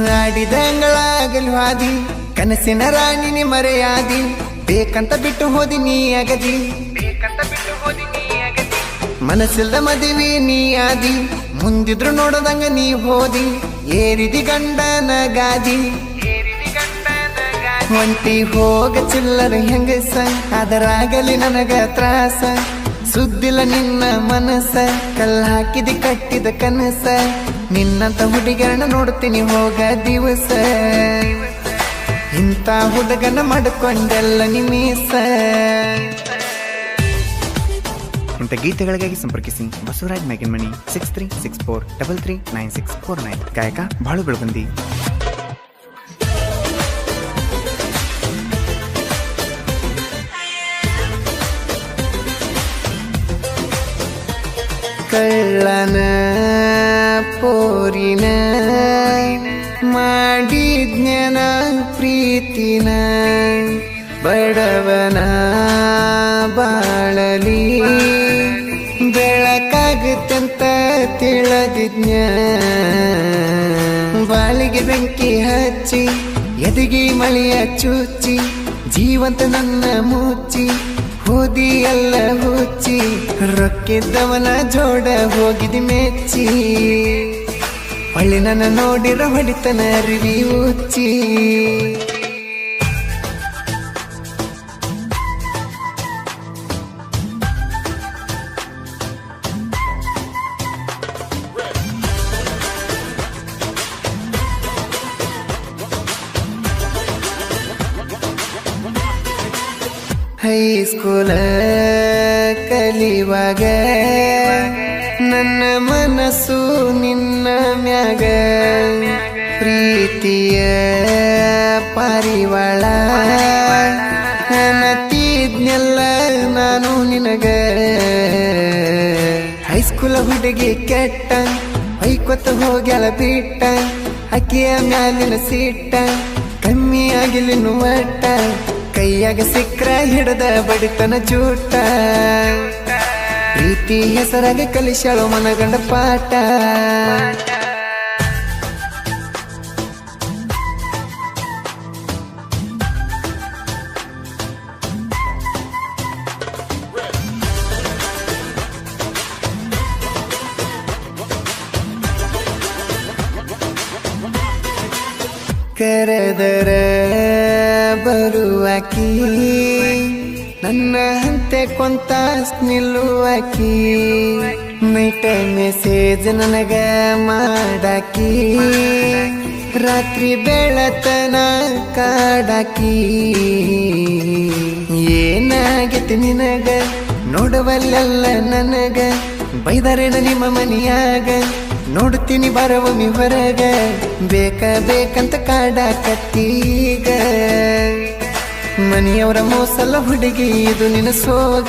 ಆಡಿದಂಗಳಾಗಲು ಹಾದಿ ಕನಸಿನ ರಾಣಿನಿ ಮರೆಯಾದಿ, ಬೇಕಂತ ಬಿಟ್ಟು ಹೋದಿ ನೀ ಅಗದಿ. ಬೇಕಂತ ಬಿಟ್ಟು ಹೋದಿ ನೀ ಅಗದಿ ಮನಸ್ಸಿಲ್ದ ಮದುವೆ ನೀ ಆದಿ, ಮುಂದಿದ್ರು ನೋಡದಂಗ ನೀ ಹೋದಿ, ಏರಿದಿ ಗಂಡನ ಗಾದಿ. ಒಂಟಿ ಹೋಗ ಚಿಲ್ಲರ ಹೆಂಗಸ, ಅದರಾಗಲಿ ನನಗ ತ್ರಾಸ. ಸುದ್ದಿಲ್ಲ ನಿನ್ನ ಮನಸ್ಸ ಕಲ್ಲ ಹಾಕಿದ ಕಟ್ಟಿದ ಕನಸ. ನಿನ್ನಂತ ಹುಡುಗರನ್ನ ನೋಡ್ತೀನಿ ಹೋಗ ದಿವಸ. ಇಂಥ ಹುಡುಗನ ಮಾಡಿಕೊಂಡೆಲ್ಲ ನಿಮಿಸ ಇಂಥ ಗೀತೆಗಳಿಗಾಗಿ ಸಂಪರ್ಕಿಸಿ Basavaraj ಮ್ಯಾಗಿನ್ಮಣಿ six three six four double three nine six four nine ಗಾಯಕ ಬಾಳು ಬೆಳಗುಂದಿ ಕಳ್ಳನ ಪೋರಿನ ಮಾಡಿಜ್ಞನ ಪ್ರೀತಿನ ಬಡವನ ಬಾಳಲಿ. ಬೆಳಕಾಗುತ್ತಂತ ತಿಳಿದಿಜ್ಞ ಬಾಳಿಗೆ ಬೆಂಕಿ ಹಚ್ಚಿ, ಎದಗಿ ಮಳೆಯ ಚುಚ್ಚಿ ಜೀವಂತ ನನ್ನ ಮುಚ್ಚಿ ಹೋದಿ ಎಲ್ಲ ಹುಚ್ಚಿ ರೊಕ್ಕಿದ್ದವನ ಜೋಡ ಹೋಗಿದ ಮೆಚ್ಚಿ. ಹೊಳ್ಳಿ ನನ್ನ ನೋಡಿರೋ ಹೊಡಿತನ ಅರಿವಿ ಉಚ್ಚಿ ಹೈಸ್ಕೂಲ ಕಲಿವಾಗ ನನ್ನ ಮನಸ್ಸು ನಿನ್ನ ಮ್ಯಾಗ, ಪ್ರೀತಿಯ ಪಾರಿವಾಳ. ನತಿದ್ನೆಲ್ಲ ನಾನು ನಿನಗ. ಹೈಸ್ಕೂಲ ಹುಡುಗಿ ಕೆಟ್ಟ ಐಕೊತ್ತ ಹೋಗ್ಯಾಳ ಬಿಟ್ಟ ಅಕ್ಕಿಯ ಮ್ಯಾಲಿನ ಸಿಟ್ಟ ಕಮ್ಮಿ ಆಗಿಲಿನ ಒಟ್ಟ ಕೈಯಾಗ ಸಿಕ್ರ ಹಿಡದ ಬಡಿತನ ಚೂಟ ಪ್ರೀತಿ ಹೆಸರಾಗ ಕಲಿಸ್ಯಾಳೋ ಮನಗಂಡ ಪಾಠ ಕರೆದರ ಬರುವಾಕಿ ನನ್ನ ಹಂತೆ ಕೊಂತ ನಿಲ್ಲುವಾಕಿ ನೈಟ ಮೆಸೇಜ್ ನನಗ ಮಾಡಾಕಿ. ರಾತ್ರಿ ಬೆಳತನ ಕಾಡಾಕಿ. ಏನಾಗೈತಿ ನಿನಗ? ನೋಡವಲ್ಲೆಲ್ಲ ನನಗ. ಬೈದರೇನ ನಿಮ್ಮ ಮನಿಯಾಗ? ನೋಡ್ತೀನಿ ಬರವು ಹೊರಗ ಬೇಕ ಬೇಕಂತ ಕಾಡಾಕತ್ತೀಗ ಮನೆಯವರ ಮೋಸಲ್ಲ ಹುಡುಗಿ ಇದು ನಿನ್ನ ಸೋಗ.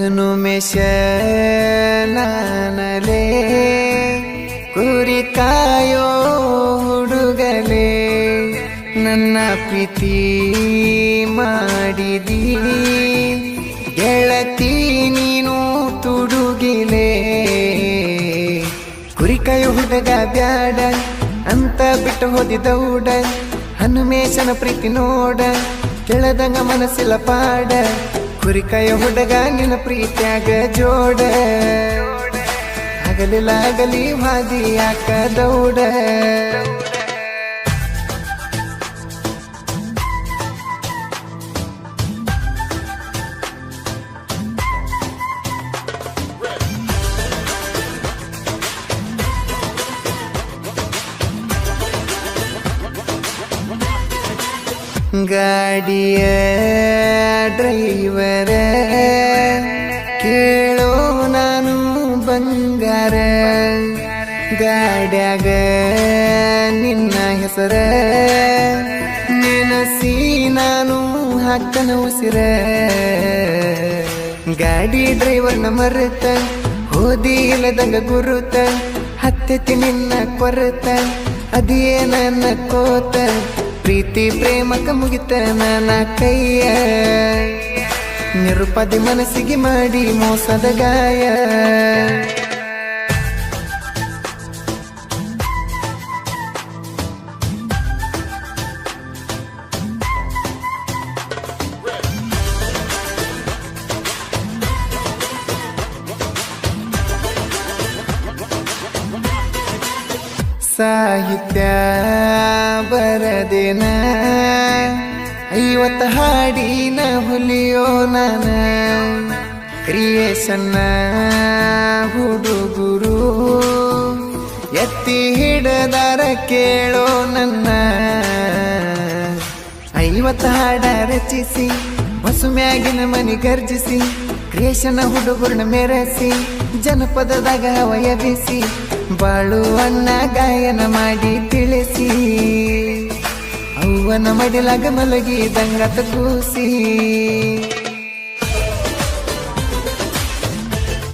ಹನುಮೇಶ ಮೇಶನಲೆ ಕುರಿ ಕಾಯೋ ಹುಡುಗಲೆ ನನ್ನ ಪ್ರೀತಿ ಮಾಡಿದಿ. ಗೆಳತಿ ನೀನು ತುಡುಗಿಲೆ ಕುರಿ ಕಾಯೋ ಹುಡುಗ ಬ್ಯಾಡ ಅಂತ ಬಿಟ್ಟು ಹೋದಿದೌಡ ಹನುಮೇಶನ ಪ್ರೀತಿ ನೋಡ, ಕೆಳದಂಗ ಮನಸ್ಸಿಲ್ಲ ಪಾಡ. ಕುರಿಕಾಯ ಹುಡುಗ ನಿನ್ನ ಪ್ರೀತ್ಯಾಗ ಜೋಡ ಆಗಲಿಲ್ಲ ಆಗಲಿ ಹಾದಿ ಯಾಕ ದೌಡ ಗಾಡಿಯ ಡ್ರೈವರ ಕೇಳೋ ನಾನು ಬಂಗಾರ, ಗಾಡ್ಯಾಗ ನಿನ್ನ ಹೆಸರ, ನೆನಸಿ ನಾನು ಹಾಕ್ತನ ಉಸಿರ. ಗಾಡಿ ಡ್ರೈವರ್ನ ಮರುತ ಓದಿ ಇಲ್ಲದಂಗ ಗುರುತ ಹತ್ತೆತ್ತಿ ನಿನ್ನ ಕೊರತ ಅದೇನ ಕೋತ ಪ್ರೀತಿ ಪ್ರೇಮಕ ಮುಗಿತ ನನ್ನ ಕೈಯ. ನಿರುಪದಿ ಮನಸ್ಸಿಗೆ ಮಾಡಿ ಮೋಸದ ಗಾಯ. ಸಾಹಿತ್ಯ ಬರದೇನ? ಐವತ್ತ ಹಾಡಿನ ಹುಲಿಯೋ ನಾನ. ಕ್ರಿಯೇಷನ್ನ ಹುಡುಗುರು. ಎತ್ತಿ ಹಿಡದಾರ ಕೇಳೋ ನನ್ನ. ಐವತ್ತ ಹಾಡ ರಚಿಸಿ ಹೊಸುಮ್ಯಾಗಿನ ಮನಿ ಗರ್ಜಿಸಿ ಕ್ರಿಯೇಶನ ಹುಡುಗರನ್ನ ಮೆರೆಸಿ, ಜನಪದದಾಗ ಹವಯ ಬಿಸಿ ಬಾಳು ಅಣ್ಣ ಗಾಯನ ಮಾಡಿ ತಿಳಿಸಿ. ಅವ್ವನ ಮಡಿಲಾಗ ಮಲಗಿ ದಂಗತ ಕೂಸಿ.